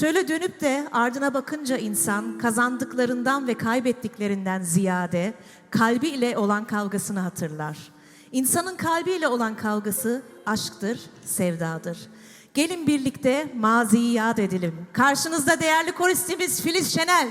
Şöyle dönüp de ardına bakınca insan kazandıklarından ve kaybettiklerinden ziyade kalbi ile olan kavgasını hatırlar. İnsanın kalbiyle olan kavgası aşktır, sevdadır. Gelin birlikte maziyi yad edelim. Karşınızda değerli koristimiz Filiz Şenel.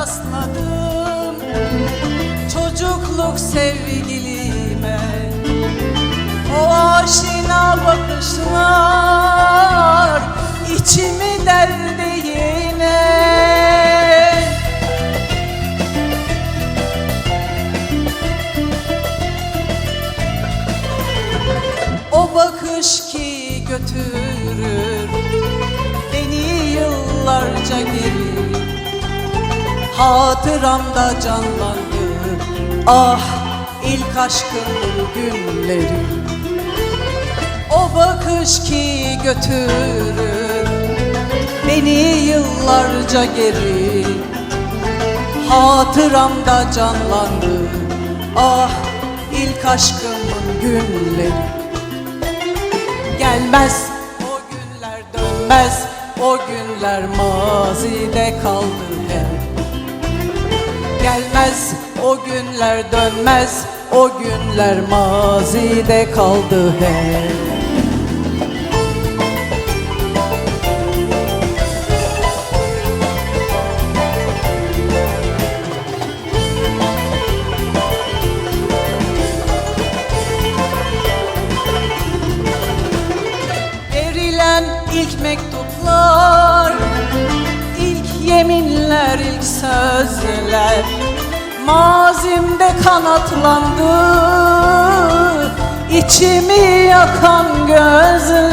Rastladım çocukluk sevgilime. O aşina bakışlar içimi götürür beni yıllarca geri. Hatıramda canlandı ah ilk aşkımın günleri. O bakış ki götürür beni yıllarca geri. Hatıramda canlandı ah ilk aşkımın günleri Gelmez. O günler dönmez O günler mazide kaldı hep Gelmez o günler dönmez O günler mazide kaldı hep Verilen ilk mektuplar ilk yeminler, ilk sözler. Mazimde kanatlandı içimi yakan gözler.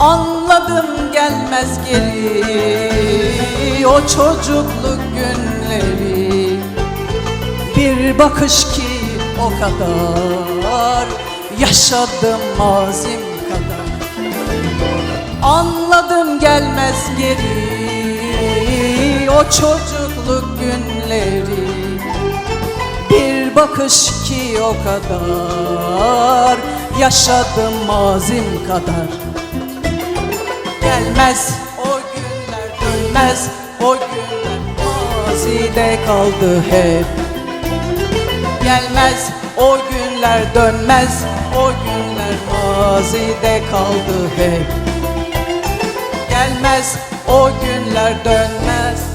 Anladım gelmez geri o çocukluk günleri Bir bakış ki o kadar yaşadım mazim kadar. Anladım gelmez geri o çocukluk günleri. Bir bakış ki o kadar Yaşadım mazim kadar. Gelmez o günler dönmez O günler. Mazide kaldı hep Gelmez o günler dönmez O günler mazide kaldı hep. Gelmez o günler dönmez